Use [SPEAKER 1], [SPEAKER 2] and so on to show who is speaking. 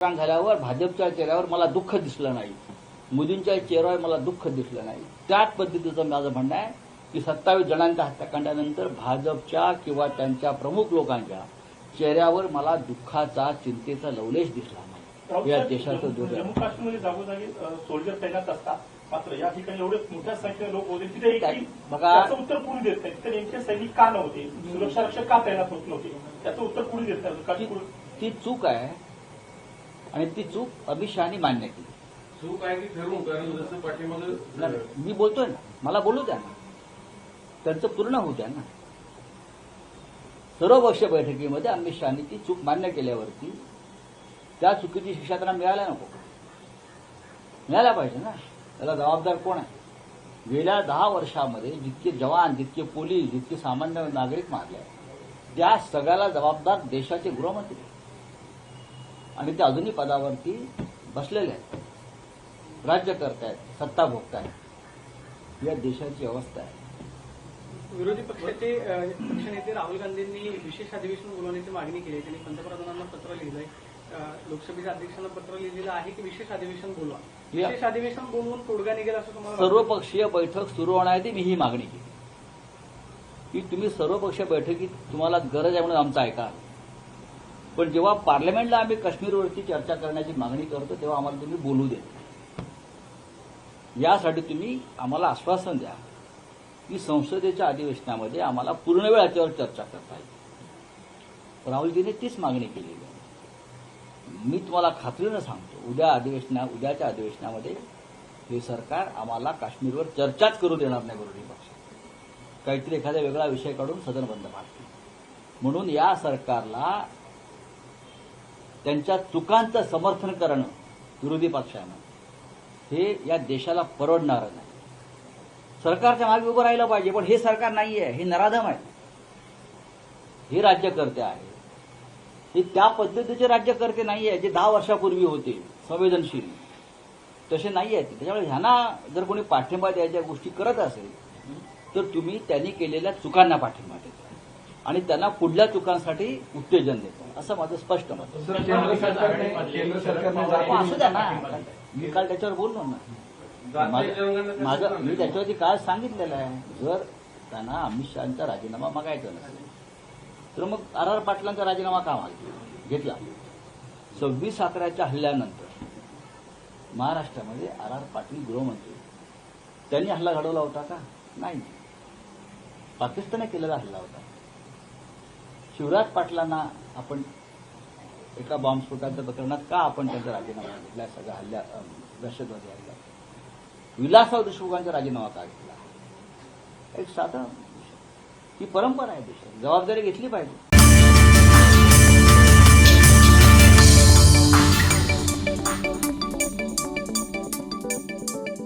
[SPEAKER 1] झाल्यावर भाजपच्या चेहऱ्यावर मला दुःख दिसलं नाही. मोदींच्या चेहऱ्यावर मला दुःख दिसलं नाही. त्याच पद्धतीचं माझं म्हणणं आहे की सत्तावीस जणांच्या हत्याकांडानंतर भाजपच्या किंवा त्यांच्या प्रमुख लोकांच्या चेहऱ्यावर मला दुःखाचा चिंतेचा लवलेश दिसला नाही. या देशाचं दुर्दैव.
[SPEAKER 2] जम्मू काश्मीरमध्ये जागोजागी सोल्जर तैनात असतात. मात्र या ठिकाणी एवढे मोठ्या संख्येने लोक होते तिथे
[SPEAKER 1] बघा-
[SPEAKER 2] उत्तर कुणी देत नाही. तिथे नेमके सैनिक का नव्हते? सुरक्षा रक्षक का तैनात होत नव्हते? त्याचं उत्तर कुणी देत नाही?
[SPEAKER 1] ती चूक आहे आणि ती चूक अमित शहानी मान्य केली.
[SPEAKER 3] चूक आहे की ठरवून कारण जसं पाठीमागं
[SPEAKER 1] नाही, मी बोलतोय ना. मला बोलू द्या ना. त्यांचं पूर्ण होऊ द्या ना. सर्वपक्षीय बैठकीमध्ये अमित शहानी ती चूक मान्य केल्यावरती त्या चुकीची शिक्षा त्यांना मिळायला नको. मिळायला पाहिजे ना. त्याला जबाबदार कोण आहे? गेल्या दहा वर्षामध्ये जितके जवान जितके पोलीस जितके सामान्य नागरिक मारले त्या सगळ्याला जबाबदार देशाचे गृहमंत्री. आणि ते अजूनही पदावरती बसलेले आहेत. राज्य करतायत सत्ता भोगतायत. या देशाची अवस्था आहे.
[SPEAKER 4] विरोधी पक्षाचे पक्षनेते राहुल गांधींनी विशेष अधिवेशन बोलवण्याची मागणी केली आहे. त्यांनी पंतप्रधानांना पत्र लिहिलंय. लोकसभेच्या अध्यक्षांना पत्र लिहिलेलं आहे की विशेष अधिवेशन बोलवा. विशेष अधिवेशन बोलवून तोडगा निघेल असं तुम्हाला?
[SPEAKER 1] सर्वपक्षीय बैठक सुरू होण्याआधी मी ही मागणी केली. की तुम्ही सर्वपक्षीय बैठकीत तुम्हाला गरज आहे म्हणून आमचं ऐका. पण जेव्हा पार्लमेंटला आम्ही काश्मीरवरती चर्चा करण्याची मागणी करतो तेव्हा आम्हाला तुम्ही बोलू देत नाही. यासाठी तुम्ही आम्हाला आश्वासन द्या की संसदेच्या अधिवेशनामध्ये आम्हाला पूर्ण वेळ याच्यावर चर्चा करता येईल. राहुलजीने तीच मागणी केलेली आहे. मी तुम्हाला खात्रीनं सांगतो उद्या अधिवेशना उद्याच्या अधिवेशनामध्ये हे सरकार आम्हाला काश्मीरवर चर्चाच करू देणार नाही विरोधी पक्ष. काहीतरी एखादा वेगळा विषय काढून सदन बंद पाडतील म्हणून या सरकारला त्यांच्या चुकांचं समर्थन करणं विरोधी पक्षानं हे या देशाला परवडणारं नाही. सरकारच्या मागे उभं राहिलं पाहिजे पण हे सरकार नाही आहे हे नराधम आहे. हे राज्यकर्ते आहे हे त्या पद्धतीचे राज्यकर्ते नाही आहे जे दहा वर्षापूर्वी होते संवेदनशील. तसे नाही आहेत त्याच्यामुळे ह्यांना जर कोणी पाठिंबा द्यायच्या गोष्टी करत असेल तर तुम्ही त्यांनी केलेल्या चुकांना पाठिंबा आणि त्यांना पुढल्या चुकांसाठी उत्तेजन देता. असं माझं स्पष्ट मत
[SPEAKER 5] जाहीर
[SPEAKER 1] असू द्या ना. मी काल त्याच्यावर बोललो ना. माझं मी त्याच्यावरती काल सांगितलेलं आहे. जर त्यांना अमित शहाचा राजीनामा मागायचा नसेल तर मग आर आर पाटलांचा राजीनामा का मागितला घेतला. सव्वीस अकराच्या हल्ल्यानंतर महाराष्ट्रामध्ये आर आर पाटील गृहमंत्री. त्यांनी हल्ला घडवला होता का? नाही. पाकिस्तानने केलेला हल्ला होता. शिवराज पाटलांना आपण एका बॉम्बस्फोटाच्या प्रकरणात का आपण त्यांचा राजीनामा घेतला? सगळ्या हल्ल्या दहशतवादी हल्ला विलासराव देशमुखांचा राजीनामा का घेतला? एक साधा विषय. ही परंपरा आहे देशात. जबाबदारी घेतली पाहिजे.